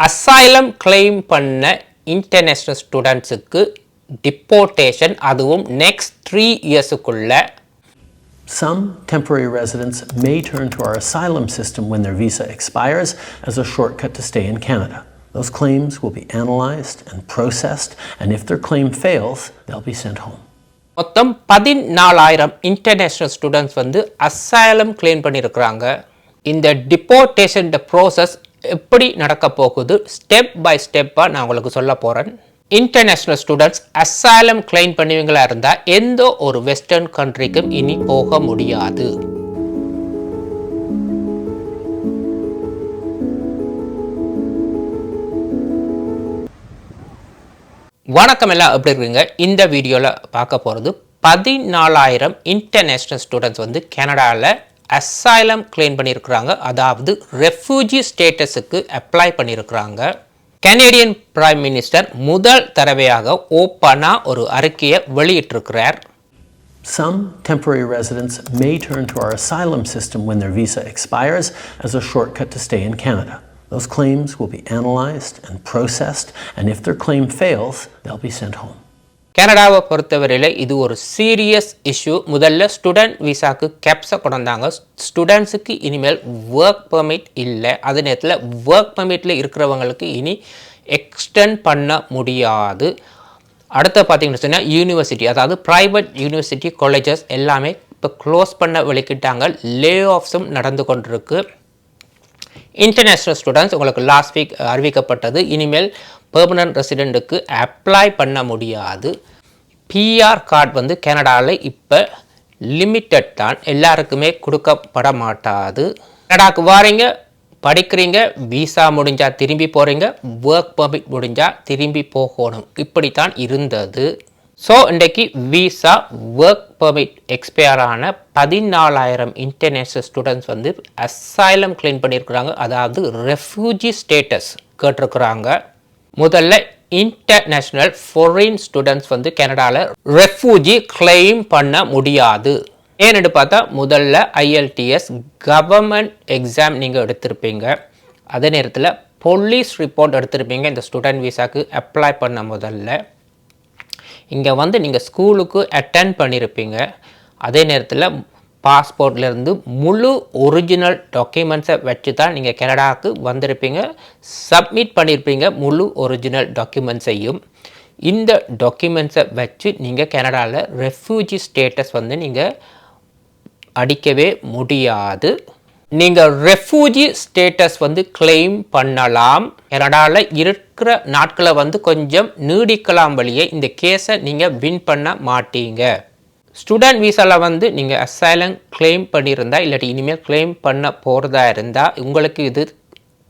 Asylum claim பண்ண international ஸ்டூடெண்ட்ஸுக்கு deportation அதுவும் நெக்ஸ்ட் த்ரீ இயர்ஸுக்குள்ள Some temporary residents may turn to our asylum system when their visa expires as a shortcut to stay in Canada. Those claims will be analyzed and processed, and if their claim fails, they'll be sent home. மொத்தம் பதினாலாயிரம் international students வந்து asylum claim பண்ணியிருக்கிறாங்க இந்த டிப்போர்டேஷன் process எப்படி நடக்க போகுது? Step by ஸ்டெப்பாக நான் உங்களுக்கு சொல்ல போகிறேன் இன்டர்நேஷ்னல் ஸ்டூடெண்ட்ஸ் அசாலம் கிளைம் பண்ணுவீங்களா இருந்தால் எந்த ஒரு வெஸ்டர்ன் கண்ட்ரிக்கும் இனி போக முடியாது. வணக்கம் எல்லாம் எப்படி இருக்கீங்க? இந்த வீடியோவில் பார்க்க போகிறது பதினாலாயிரம் இன்டர்நேஷ்னல் ஸ்டூடெண்ட்ஸ் வந்து கனடாவில் அசைலம் கிளைம் பண்ணியிருக்கிறாங்க அதாவது ரெஃப்யூஜி ஸ்டேட்டஸுக்கு அப்ளை பண்ணியிருக்கிறாங்க கனேடியன் பிரைம் மினிஸ்டர் முதல் தடவையாக ஓப்பனாக ஒரு அறிக்கையை வெளியிட்டிருக்கிறார் Some temporary residents may turn to our asylum system when their visa expires as a shortcut to stay in Canada. Those claims will be analyzed and processed, and if their claim fails, they'll be sent home. கனடாவை பொறுத்தவரையில் இது ஒரு serious issue முதல்ல student விசாக்கு கேப்ஸை கொண்டாங்க ஸ்டூடெண்ட்ஸுக்கு இனிமேல் ஒர்க் பெர்மிட் இல்லை. அதே நேரத்தில் ஒர்க் பெர்மிட்டில் இருக்கிறவங்களுக்கு இனி எக்ஸ்டெண்ட் பண்ண முடியாது. அடுத்த பார்த்தீங்கன்னு சொன்னால் யூனிவர்சிட்டி அதாவது ப்ரைவேட் யூனிவர்சிட்டி காலேஜஸ் எல்லாமே இப்போ க்ளோஸ் பண்ண வெளிக்கிட்டாங்க. லே ஆஃப்ஸும் நடந்து கொண்டிருக்கு. இன்டர்நேஷ்னல் ஸ்டூடெண்ட்ஸ் உங்களுக்கு லாஸ்ட் வீக் அறிவிக்கப்பட்டது. இனிமேல் பெர்மனன்ட் ரெசிடெண்ட்டுக்கு அப்ளை பண்ண முடியாது. பிஆர் கார்டு வந்து கனடாவில் இப்போ லிமிட்டட் தான். எல்லாருக்குமே கொடுக்கப்பட மாட்டாது. கனடாக்கு வாரீங்க படிக்கிறீங்க விசா முடிஞ்சால் திரும்பி போகிறீங்க ஒர்க் பர்மிட் முடிஞ்சால் திரும்பி போகணும். இப்படித்தான் இருந்தது. ஸோ இன்றைக்கு விசா ஒர்க் பர்மிட் எக்ஸ்பயர் ஆன பதினாலாயிரம் இன்டர்நேஷ்னல் ஸ்டூடெண்ட்ஸ் வந்து அசைலம் கிளைம் பண்ணியிருக்கிறாங்க அதாவது ரெஃப்யூஜி ஸ்டேட்டஸ் கேட்டிருக்கிறாங்க. முதல்ல இன்டர்நேஷ்னல் ஃபாரின் ஸ்டூடெண்ட்ஸ் வந்து கனடாவில் ரெஃப்யூஜி கிளைம் பண்ண முடியாது. ஏன்னு பார்த்தா முதல்ல ஐஎல்டிஎஸ் கவர்மெண்ட் எக்ஸாம் நீங்கள் எடுத்திருப்பீங்க. அதே நேரத்தில் போலீஸ் ரிப்போர்ட் எடுத்திருப்பீங்க. இந்த ஸ்டூடெண்ட் விசாக்கு அப்ளை பண்ண முதல்ல. இங்கே வந்து நீங்கள் ஸ்கூலுக்கு அட்டன் பண்ணியிருப்பீங்க அதே நேரத்தில் பாஸ்போர்ட்லேருந்து முழு ஒரிஜினல் டாக்குமெண்ட்ஸை வச்சு தான் நீங்கள் கனடாவுக்கு வந்திருப்பீங்க. சப்மிட் பண்ணியிருப்பீங்க முழு ஒரிஜினல் டாக்குமெண்ட்ஸையும். இந்த டாக்குமெண்ட்ஸை வச்சு நீங்கள் கனடாவில் ரெஃப்யூஜி ஸ்டேட்டஸ் வந்து நீங்கள் அடிக்கவே முடியாது. நீங்கள் ரெஃப்யூஜி ஸ்டேட்டஸ் வந்து கிளைம் பண்ணலாம். கனடாவில் இருக்கிற நாட்களை வந்து கொஞ்சம் நீடிக்கலாம் வழியே இந்த கேஸை நீங்கள் வின் பண்ண மாட்டீங்க. ஸ்டூடெண்ட் விசாவில் வந்து நீங்கள் அசைலம் கிளைம் பண்ணியிருந்தா இல்லாட்டி இனிமேல் கிளைம் பண்ண போகிறதா இருந்தால் உங்களுக்கு இது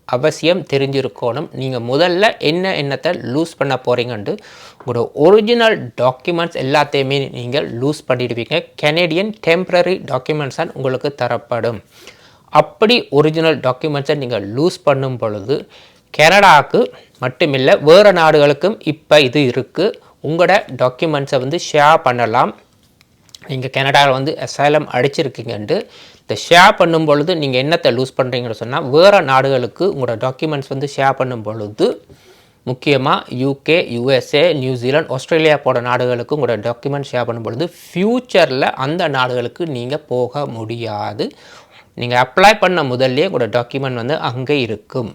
அவசியம் தெரிஞ்சிருக்கணும். நீங்கள் முதல்ல என்ன எண்ணத்தை லூஸ் பண்ண போகிறீங்கன்ட்டு உங்களோட ஒரிஜினல் டாக்குமெண்ட்ஸ் எல்லாத்தையுமே நீங்கள் லூஸ் பண்ணிடுவீங்க. கெனேடியன் டெம்ப்ரரி டாக்குமெண்ட்ஸ் தான் உங்களுக்கு தரப்படும். அப்படி ஒரிஜினல் டாக்குமெண்ட்ஸை நீங்கள் லூஸ் பண்ணும் பொழுது கனடாவுக்கு மட்டுமில்லை வேறு நாடுகளுக்கும் இப்போ இது இருக்குது உங்களோட டாக்குமெண்ட்ஸை வந்து ஷேர் பண்ணலாம். நீங்கள் கனடாவில் வந்து அசைலம் அடிச்சிருக்கீங்கன்ட்டு இந்த ஷேர் பண்ணும் பொழுது நீங்கள் என்னத்தை லூஸ் பண்ணுறீங்கன்னு சொன்னால் வேறு நாடுகளுக்கு உங்களோட டாக்குமெண்ட்ஸ் வந்து ஷேர் பண்ணும் பொழுது முக்கியமாக யூகே யூஎஸ்ஏ நியூசிலாந்து ஆஸ்திரேலியா போன்ற நாடுகளுக்கு உங்களோட டாக்குமெண்ட் ஷேர் பண்ணும் பொழுது ஃப்யூச்சரில் அந்த நாடுகளுக்கு நீங்கள் போக முடியாது. நீங்கள் அப்ளை பண்ண முதல்லே உங்களோட டாக்குமெண்ட் வந்து அங்கே இருக்கும்.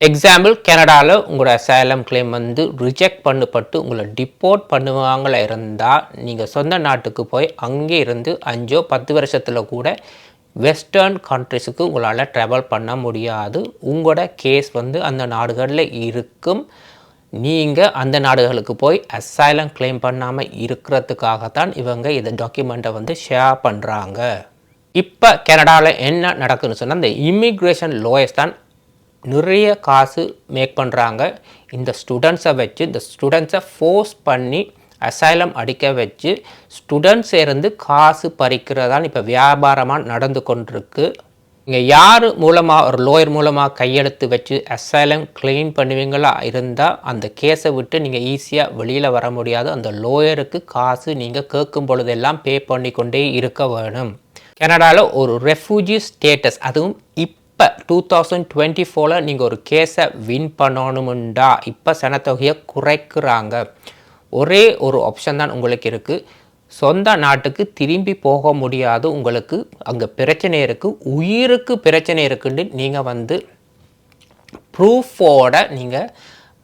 எக்ஸாம்பிள் கனடாவில் உங்களோட அசைலம் கிளைம் வந்து ரிஜெக்ட் பண்ணப்பட்டு உங்களை டிப்போர்ட் பண்ணுவாங்கள இருந்தால் நீங்கள் சொந்த நாட்டுக்கு போய் அங்கே இருந்து அஞ்சோ பத்து வருஷத்தில் கூட வெஸ்டர்ன் கண்ட்ரிஸுக்கு உங்களால் ட்ராவல் பண்ண முடியாது. உங்களோட கேஸ் வந்து அந்த நாடுகளில் இருக்கும். நீங்கள் அந்த நாடுகளுக்கு போய் அசைலம் கிளைம் பண்ணாமல் இருக்கிறதுக்காகத்தான் இவங்க இந்த டாக்குமெண்ட்டை வந்து ஷேர் பண்ணுறாங்க இப்போ கனடாவில் என்ன நடக்குதுன்னு சொன்னால் இந்த இமிக்ரேஷன் லோயர்ஸ் தான் நிறைய காசு மேக் பண்ணுறாங்க இந்த ஸ்டூடெண்ட்ஸை வச்சு இந்த ஸ்டூடெண்ட்ஸை ஃபோர்ஸ் பண்ணி அசைலம் அடிக்க வச்சு ஸ்டூடெண்ட்ஸ் இருந்து காசு பறிக்கிறதான் இப்போ வியாபாரமாக நடந்து கொண்டிருக்கு. இங்கே யார் மூலமாக ஒரு லோயர் மூலமாக கையெழுத்து வச்சு அசைலம் கிளைம் பண்ணுவீங்களா இருந்தால் அந்த கேஸை விட்டு நீங்கள் ஈஸியாக வெளியில் வர முடியாது. அந்த லோயருக்கு காசு நீங்கள் கேட்கும் பொழுதெல்லாம் பே பண்ணி கொண்டே இருக்க வேணும். கனடாவில் ஒரு ரெஃப்யூஜி ஸ்டேட்டஸ் அதுவும் இப் டூ தௌசண்ட் டுவெண்ட்டி ஃபோரில் நீங்கள் ஒரு கேஸை வின் பண்ணணுமுண்டா இப்போ சனத்தொகையை குறைக்கிறாங்க. ஒரே ஒரு ஆப்ஷன் தான் உங்களுக்கு இருக்குது சொந்த நாட்டுக்கு திரும்பி போக முடியாது. உங்களுக்கு அங்கே பிரச்சனை இருக்குது உயிருக்கு பிரச்சனை இருக்குன்னு நீங்கள் வந்து ப்ரூஃபோட நீங்கள்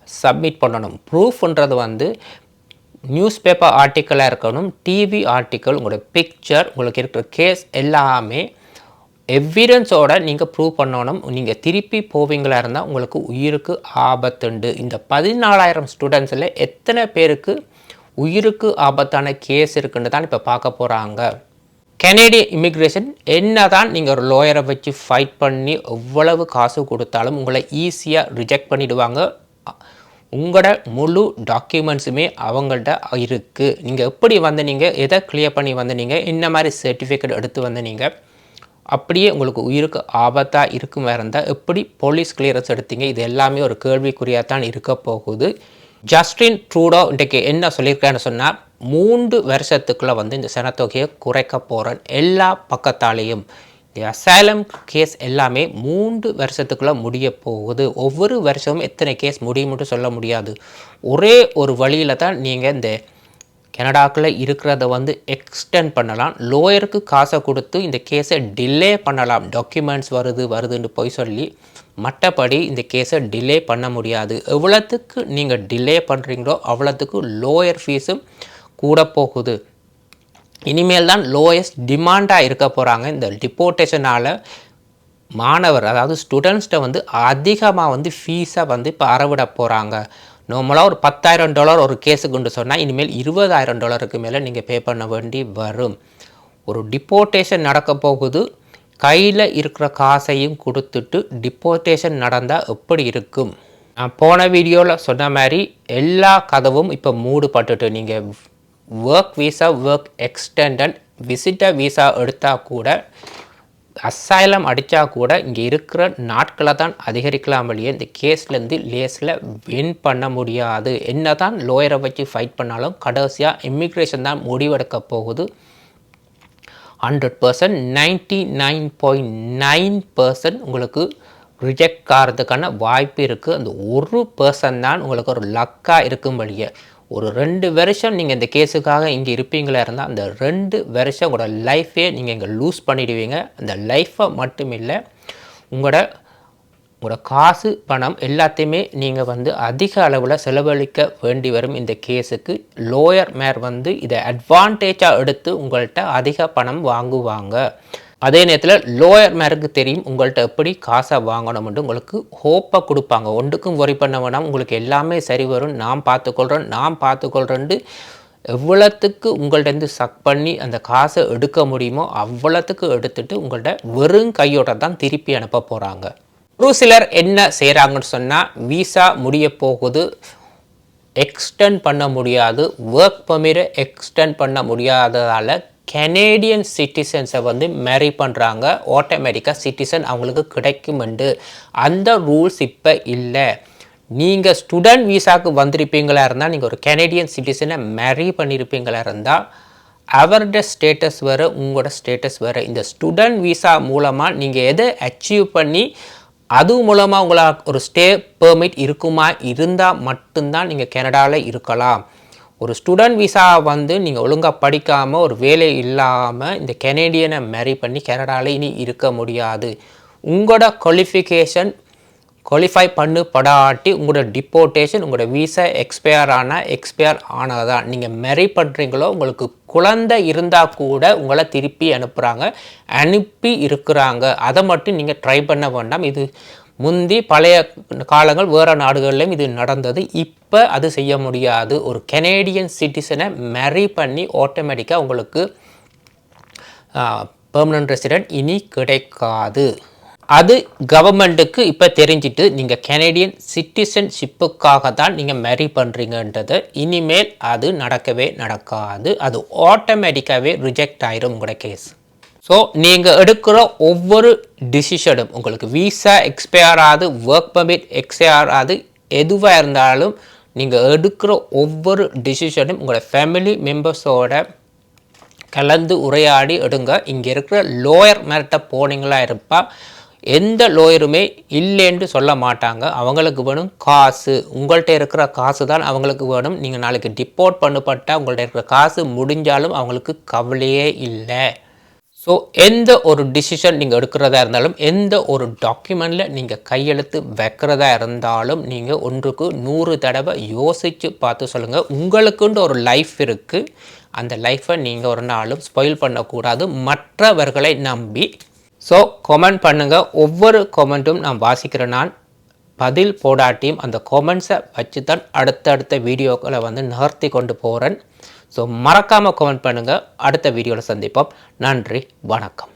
சப்மிட் பண்ணணும். ப்ரூஃப்ன்றது வந்து நியூஸ் பேப்பர் ஆர்டிக்கலாக இருக்கணும் டிவி ஆர்டிக்கல் உங்களோட பிக்சர் உங்களுக்கு இருக்கிற கேஸ் எல்லாமே எவிடன்ஸோட நீங்கள் ப்ரூவ் பண்ணணும். நீங்கள் திருப்பி போவீங்களா இருந்தால் உங்களுக்கு உயிருக்கு ஆபத்துண்டு. இந்த பதினாலாயிரம் ஸ்டூடெண்ட்ஸில் எத்தனை பேருக்கு உயிருக்கு ஆபத்தான கேஸ் இருக்குன்னு தான் இப்போ பார்க்க போகிறாங்க கெனடிய இமிக்ரேஷன் என்ன தான் நீங்கள் ஒரு லோயரை வச்சு ஃபைட் பண்ணி எவ்வளவு காசு கொடுத்தாலும் உங்களை ஈஸியாக ரிஜெக்ட் பண்ணிவிடுவாங்க உங்களோட முழு டாக்குமெண்ட்ஸுமே அவங்கள்ட்ட இருக்குது நீங்கள் எப்படி வந்து நீங்கள் எதை கிளியர் பண்ணி வந்து நீங்கள் என்ன மாதிரி சர்டிஃபிகேட் எடுத்து வந்து நீங்கள் அப்படியே உங்களுக்கு உயிருக்கு ஆபத்தாக இருக்கும் வேறு இருந்தால் எப்படி போலீஸ் கிளியரன்ஸ் எடுத்தீங்க? இது எல்லாமே ஒரு கேள்விக்குறியாக தான் இருக்க போகுது. ஜஸ்டின் ட்ரூடோ இன்றைக்கு என்ன சொல்லியிருக்கான்னு சொன்னால் மூன்று வருஷத்துக்குள்ளே வந்து இந்த சனத்தொகையை குறைக்க போகிறேன் எல்லா பக்கத்தாலேயும். இந்த அசைலம் கேஸ் எல்லாமே மூன்று வருஷத்துக்குள்ளே முடிய போகுது. ஒவ்வொரு வருஷமும் எத்தனை கேஸ் முடியும்னு சொல்ல முடியாது. ஒரே ஒரு வழியில் தான் நீங்கள் இந்த கனடாக்குள்ளே இருக்கிறத வந்து எக்ஸ்டெண்ட் பண்ணலாம். லோயருக்கு காசை கொடுத்து இந்த கேஸை டிலே பண்ணலாம். டாக்குமெண்ட்ஸ் வருது வருதுன்னு போய் சொல்லி மற்றபடி இந்த கேஸை டிலே பண்ண முடியாது. எவ்வளோத்துக்கு நீங்கள் டிலே பண்ணுறீங்களோ அவ்வளோத்துக்கு லோயர் ஃபீஸும் கூட போகுது. இனிமேல் தான் லோயஸ்ட் டிமாண்டாக இருக்க போகிறாங்க இந்த டிப்போர்ட்டேஷனால் மாணவர் அதாவது ஸ்டூடெண்ட்ஸ்கிட்ட வந்து அதிகமாக வந்து ஃபீஸை வந்து இப்போ அறவிட போகிறாங்க நார்மலாக ஒரு பத்தாயிரம் டாலர் ஒரு கேஸுக்குண்டு சொன்னால் இனிமேல் இருபதாயிரம் டாலருக்கு மேலே நீங்கள் பே பண்ண வேண்டி வரும். ஒரு டிப்போர்ட்டேஷன் நடக்க போகுது. கையில் இருக்கிற காசையும் கொடுத்துட்டு டிப்போர்ட்டேஷன் நடந்தால் எப்படி இருக்கும்? நான் போன வீடியோவில் சொன்ன மாதிரி எல்லா கதவும் இப்போ மூடுபட்டுட்டு நீங்கள் work visa work extended visitor visa எடுத்தால் கூட அசைலம் அடித்தா கூட இங்கே இருக்கிற நாட்களை தான் அதிகரிக்கலாம் வழியே இந்த கேஸ்லேருந்து லேஸில் வின் பண்ண முடியாது. என்ன தான் லோயரை வச்சு ஃபைட் பண்ணாலும் கடைசியாக இமிக்ரேஷன் தான் முடிவெடுக்க போகுது. Hundred percent ninety nine point nine percent உங்களுக்கு ரிஜெக்ட் ஆகிறதுக்கான வாய்ப்பு இருக்குது அந்த ஒரு பர்சன் தான் உங்களுக்கு ஒரு லக்காக இருக்கும் வழியே ஒரு ரெண்டு வருஷம் நீங்கள் இந்த கேஸுக்காக இங்கே இருப்பீங்களா இருந்தால் அந்த ரெண்டு வருஷம் உங்களோட லைஃபே நீங்கள் இங்கே லூஸ் பண்ணிடுவீங்க. அந்த லைஃப்பை மட்டும் இல்லை உங்களோட உங்களோட காசு பணம் எல்லாத்தையுமே நீங்கள் வந்து அதிக அளவில் செலவழிக்க வேண்டி வரும் இந்த கேஸுக்கு. லோயர் மேர் வந்து இதை அட்வான்டேஜாக எடுத்து உங்கள்கிட்ட அதிக பணம் வாங்குவாங்க. அதே நேரத்தில் லோயர் மேருக்கு தெரியும் உங்கள்கிட்ட எப்படி காசை வாங்கணும்னு உங்களுக்கு ஹோப்பை கொடுப்பாங்க. ஒன்றுக்கும் ஒரி பண்ண வேணாம். உங்களுக்கு எல்லாமே சரி வரும். நான் பார்த்துக்கொள்கிறேன் நான் பார்த்துக்கொள்கிறேன்னு எவ்வளோத்துக்கு உங்கள்கிட்ட சக் பண்ணி அந்த காசை எடுக்க முடியுமோ அவ்வளோத்துக்கு எடுத்துட்டு உங்கள்கிட்ட வெறும் கையோட தான் திருப்பி அனுப்ப போகிறாங்க ஒரு சிலர் என்ன செய்கிறாங்கன்னு சொன்னால் விசா முடிய போகுது எக்ஸ்டெண்ட் பண்ண முடியாது ஒர்க் பர்மிட்டை எக்ஸ்டெண்ட் பண்ண முடியாததால் கெனேடியன் சிட்டிசன்ஸை வந்து மேரி பண்ணுறாங்க ஆட்டோமேட்டிக்காக சிட்டிசன் அவங்களுக்கு கிடைக்குமெண்டு அந்த ரூல்ஸ் இப்போ இல்லை. நீங்கள் ஸ்டூடெண்ட் விசாவுக்கு வந்திருப்பீங்களா இருந்தால் நீங்கள் ஒரு கெனேடியன் சிட்டிசனை மேரி பண்ணியிருப்பீங்களா இருந்தால் அவரோட ஸ்டேட்டஸ் வேறு உங்களோட ஸ்டேட்டஸ் வேறு. இந்த ஸ்டூடெண்ட் விசா மூலமாக நீங்கள் எதை அச்சீவ் பண்ணி அது மூலமாக உங்களா ஒரு ஸ்டே பெர்மிட் இருக்குமா இருந்தால் மட்டும்தான் நீங்கள் கனடாவில் இருக்கலாம். ஒரு ஸ்டூடெண்ட் விசா வந்து நீங்கள் ஒழுங்காக படிக்காமல் ஒரு வேலை இல்லாமல் இந்த கெனேடியனை மேரி பண்ணி கனடாவில் இனி இருக்க முடியாது. உங்களோட குவாலிஃபிகேஷன் குவாலிஃபை பண்ணு படாட்டி உங்களோட டிப்போர்ட்டேஷன் உங்களோட விசா எக்ஸ்பயர் ஆனால் எக்ஸ்பயர் ஆனதான். நீங்கள் மெரி பண்ணுறீங்களோ உங்களுக்கு குழந்தை இருந்தால் கூட உங்களை திருப்பி அனுப்புகிறாங்க அனுப்பி இருக்கிறாங்க. அதை மட்டும் நீங்கள் ட்ரை பண்ண வேண்டாம். இது முந்தி பழைய காலங்கள் வேறு நாடுகளிலும் இது நடந்தது. இப்போ அது செய்ய முடியாது. ஒரு கெனேடியன் சிட்டிசனை மேரி பண்ணி ஆட்டோமேட்டிக்காக உங்களுக்கு பெர்மனன்ட் ரெசிடென்ட் இனி கிடைக்காது. அது கவர்மெண்ட்டுக்கு இப்போ தெரிஞ்சிட்டு நீங்கள் கெனடியன் சிட்டிசன்ஷிப்புக்காக தான் நீங்கள் மேரி பண்ணுறீங்கன்றது இனிமேல் அது நடக்கவே நடக்காது. அது ஆட்டோமேட்டிக்காகவே ரிஜெக்ட் ஆயிரும் உங்களோட கேஸ் ஸோ நீங்கள் எடுக்கிற ஒவ்வொரு டிசிஷனும் உங்களுக்கு விசா எக்ஸ்பயர் ஆகுது ஒர்க் பர்மிட் எக்ஸ்பயர் ஆகுது எதுவாக இருந்தாலும் நீங்கள் எடுக்கிற ஒவ்வொரு டிசிஷனும் உங்களோட ஃபேமிலி மெம்பர்ஸோட கலந்து உரையாடி எடுங்க. இங்கே இருக்கிற லோயர் மேர்கிட்ட போனீங்களா இருப்பா எந்த லோயருமே இல்லைன்னு சொல்ல மாட்டாங்க. அவங்களுக்கு வேணும் காசு. உங்கள்கிட்ட இருக்கிற காசு தான் அவங்களுக்கு வேணும். நீங்கள் நாளைக்கு டிப்போர்ட் பண்ணப்பட்டால் உங்கள்கிட்ட இருக்கிற காசு முடிஞ்சாலும் அவங்களுக்கு கவலையே இல்லை. ஸோ எந்த ஒரு டிசிஷன் நீங்கள் எடுக்கிறதா இருந்தாலும் எந்த ஒரு டாக்குமெண்ட்டில் நீங்கள் கையெழுத்து வைக்கிறதா இருந்தாலும் நீங்கள் ஒன்றுக்கு நூறு தடவை யோசித்து பார்த்து சொல்லுங்கள் உங்களுக்குன்ற ஒரு லைஃப் இருக்குது அந்த லைஃப்பை நீங்கள் ஒரு நாளும் ஸ்பாயில் பண்ணக்கூடாது. மற்றவர்களை நம்பி. ஸோ கமெண்ட் பண்ணுங்கள் ஒவ்வொரு கமெண்ட்டும் நான் வாசிக்கிறேன். நான் பதில் போடாட்டியும் அந்த கொமெண்ட்ஸை வச்சு தான் அடுத்தடுத்த வீடியோக்களை வந்து நகர்த்தி கொண்டு போகிறேன் ஸோ மறக்காமல் கமெண்ட் பண்ணுங்கள் அடுத்த வீடியோவில் சந்திப்போம். நன்றி வணக்கம்.